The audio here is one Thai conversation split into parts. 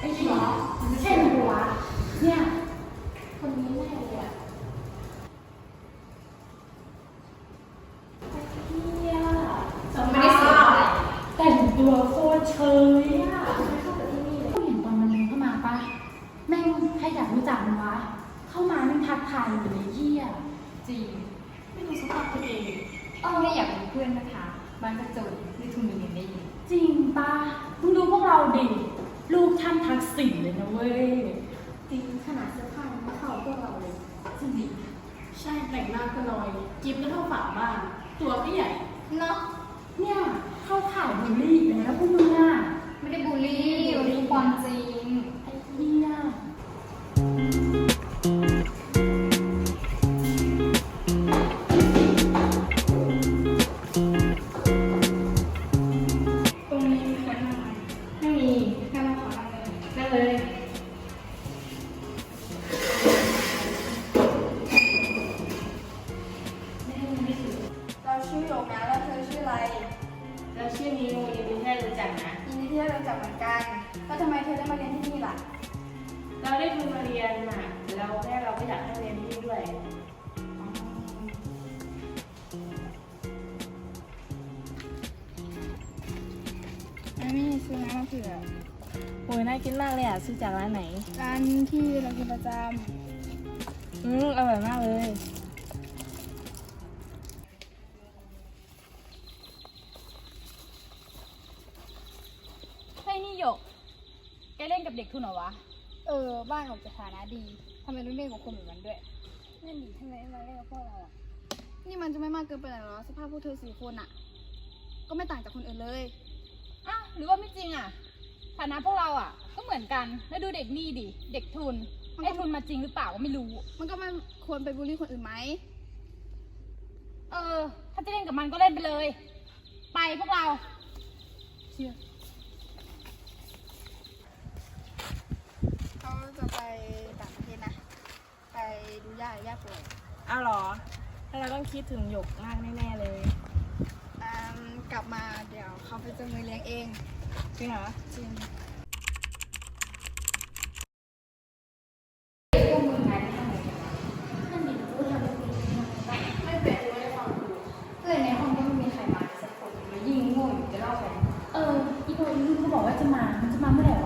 ไอ้หัวมันไม่ใช่หัว เนี่ยคนนี้แน่เลยอะเที่ยจำไม่ได้เสีแต่งตัวโคตเชยอะไม่ากัลยตอนมันเข้ามาปะแม่งใครอยากรู้จักมันวะ เข้ามาแม่งทักทยอยู่เลเหี้ยจริง ไม่รู้สภาพตัเองต้อไม่อยากเป็นเพื่อนนะคะ บ้านกระจกนี่ทุนเงินได้ยินจริงปะมึงดูพวกเราดิ ลูกท่านทักษิณเลยนะเว้ย จริงขนาดเสื้อผ้ายังไม่เข้าพวกเราเลยจริงดิใช่แต่งหน้าก็น้อยจิ๊บก็เท่าฝาบ้านตัวก็ใหญ่ เนาะเนี่ยเข้าข่ายบูลลี่อีกแล้วพวกมึงอะไม่ได้บูลลี่วันนี้ความจริง ไอ้เหี้ยตรงนี้มีคนนั่งไหมไม่มี อันนี้ซื้อน้ำมะเขือโอ้ยน่ากินมากเลยอะซื้อจากร้านไหน ร้านที่เรากินประจอืมอร่อยมากเลยให้นี่หยก แกเล่นกับเด็กทุนเหรอวะำเออ บ้านของจะฐานะดีทำไมต้องเล่นกับคนแบบนั้นด้วยนั่นดิทำไมมาเล่นกับพวกเราอะนี่มันจะไม่มากเกินไปหรอสภาพพวกเธอสี่คนอะ ก็ไม่ต่างจากคนอื่นเลยอ้าว หรือว่าไม่จริงอะฐานะพวกเราอะ ก็เหมือนกัน แล้วดูเด็กนี่ดิ เด็กทุนมันก็ไอ้ทุนมาจริงหรือเปล่าก็ไม่รู้ มันก็ไม่ควรไปบูลลี่คนอื่นไหม เออ ถ้าจะเล่นกับมันก็เล่นไปเลย ไปพวกเรา เชื่อ เขาจะไปต่างประเทศนะ ไปดูย่าย่าป่วย อ้าวเหรอถ้าเราต้องคิดถึงหยกมากแน่ๆเลยอืม กลับมาเดี๋ยวเขาไปจะมือเลี้ยงเองจริงเหรอจริงไม่เป็นรู้ได้ความรู้เลยในห้องก็ไม่มีกคนแล้วยิ่งง่วงอยู่จะเล่าไปเอออีโบอีลูกก็บอกว่าจะมา มันจะมาเมื่อไหร่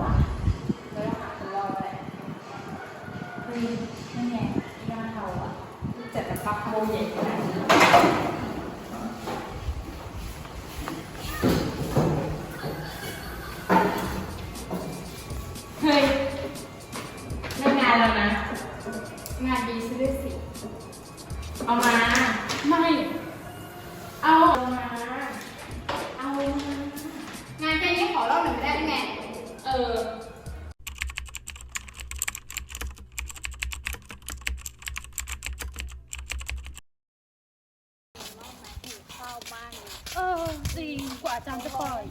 วะ งานดีซะด้วยสิ เอามา ไม่ เอามา เอางานแค่นี้ขอเล่าหน่อยไม่ได้ได้ไง เออเข้าบ้านเออจริงกว่าอาจารย์จะปล่อย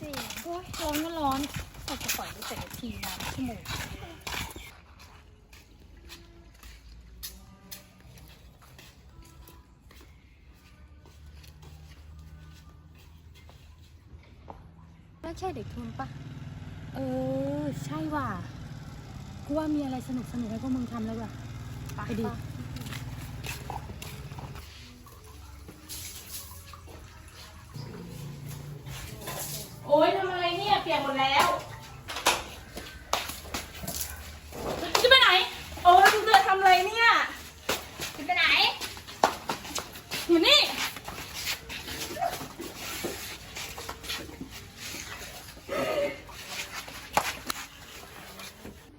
จริงโอ้ยร้อนก็ร้อนแต่จะปล่อยได้แต่ละทีนานชั่วโมง ใช่เด็กทุนปะเออ ใช่ว่ะกูว่ามีอะไรสนุกสนุกให้พวกมึงทำแล้วว่ะไปดิโอ๊ยทำอะไรเนี่ย เปียกหมดแล้ว จะไปไหน โอ๊ยคุณเธอทำอะไรเนี่ย จะไปไหนอยู่นี่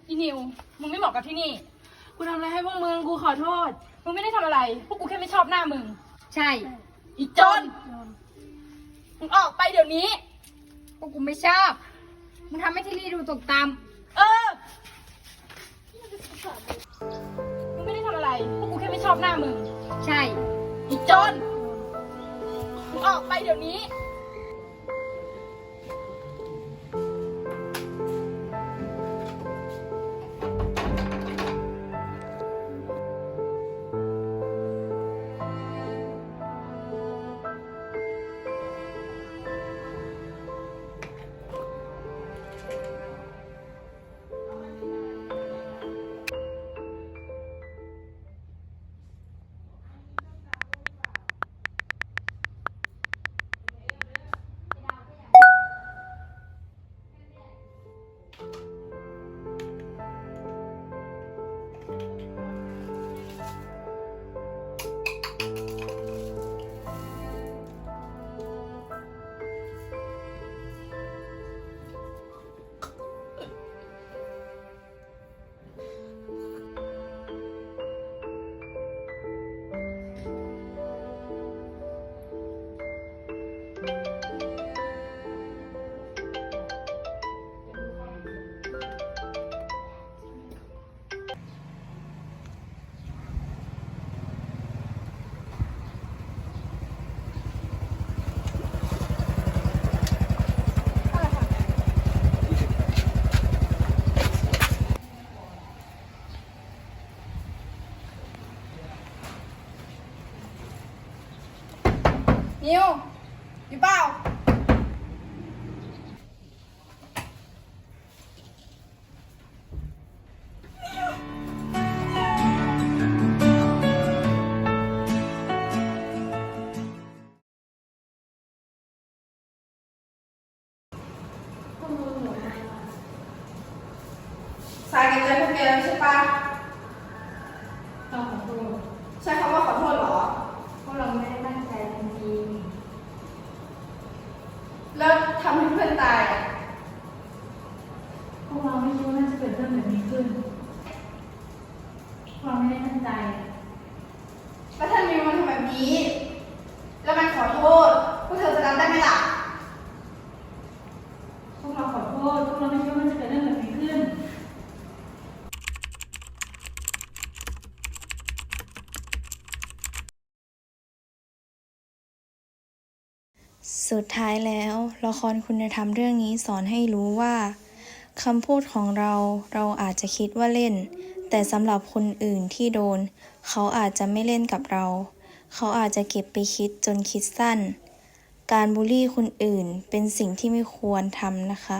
อีนิว มึงไม่เหมาะ กับที่นี่ กูทำอะไรให้พวกมึง กูขอโทษ มึงไม่ได้ทำอะไร พวกกูแค่ไม่ชอบหน้ามึง ใช่ อีจน มึงออกไปเดี๋ยวนี้ พวกกูไม่ชอบ มึงทำให้ที่นี่ดูตกต่ำเออ มึงไม่ได้ทำอะไร พวกกูแค่ไม่ชอบหน้ามึง ใช่ อีจน มึงออกไปเดี๋ยวนี้นิ ต้องขอโทษใช้คำว่าขอโทษเหรอ พวกเราไม่ได้ตั้งใจจริงแล้วทำให้เพื่อนตายอะพวกเราไม่คิดว่าน่าจะเกิดเรื่องแบบนี้ขึ้นพวกเราไม่ได้ตั้งใจ แล้วท่านมิวมันทำแบบนี้ แล้วมันขอโทษ พวกเธอจะรับได้ไหมล่ะ พวกเราขอโทษ พวกเราไม่คิดว่ามันจะเกิดเรื่องแบบนี้ขึ้น สุดท้ายแล้ว ละครคุณธรรมเรื่องนี้สอนให้รู้ว่าคำพูดของเราเราอาจจะคิดว่าเล่น แต่สำหรับคนอื่นที่โดน เขาอาจจะไม่เล่นกับเรา เขาอาจจะเก็บไปคิดจนคิดสั้น การบูลลี่คนอื่นเป็นสิ่งที่ไม่ควรทำนะคะ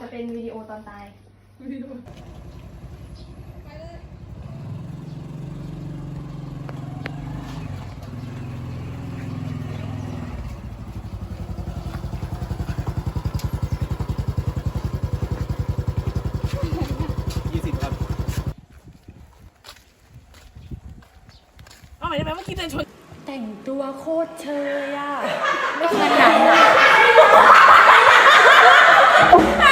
จะเป็นวิดีโอตอนตายยี่สิบครับเอาใหม่ได้ไหมเมื่อกี้เดินชนแต่งตัวโคตรเชยอะง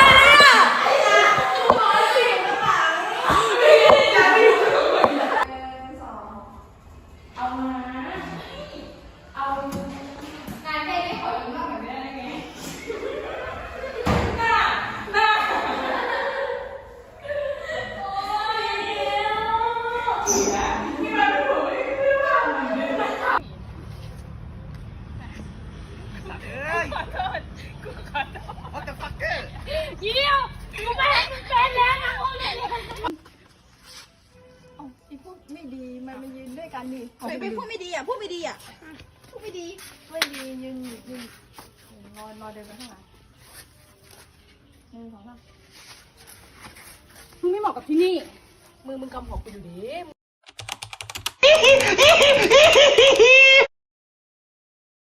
ดีมันมายืนด้วยกันนี่ใครเป็นผู้ไม่ดีอะผู้ไม่ดีอะผู้ไม่ดีไม่ดียืนยืนงอนรอเดินไปข้างหลังหนึ่งสองสามมึงไม่เหมาะกับที่นี่ มือมึงกำหอกไปอยู่ดี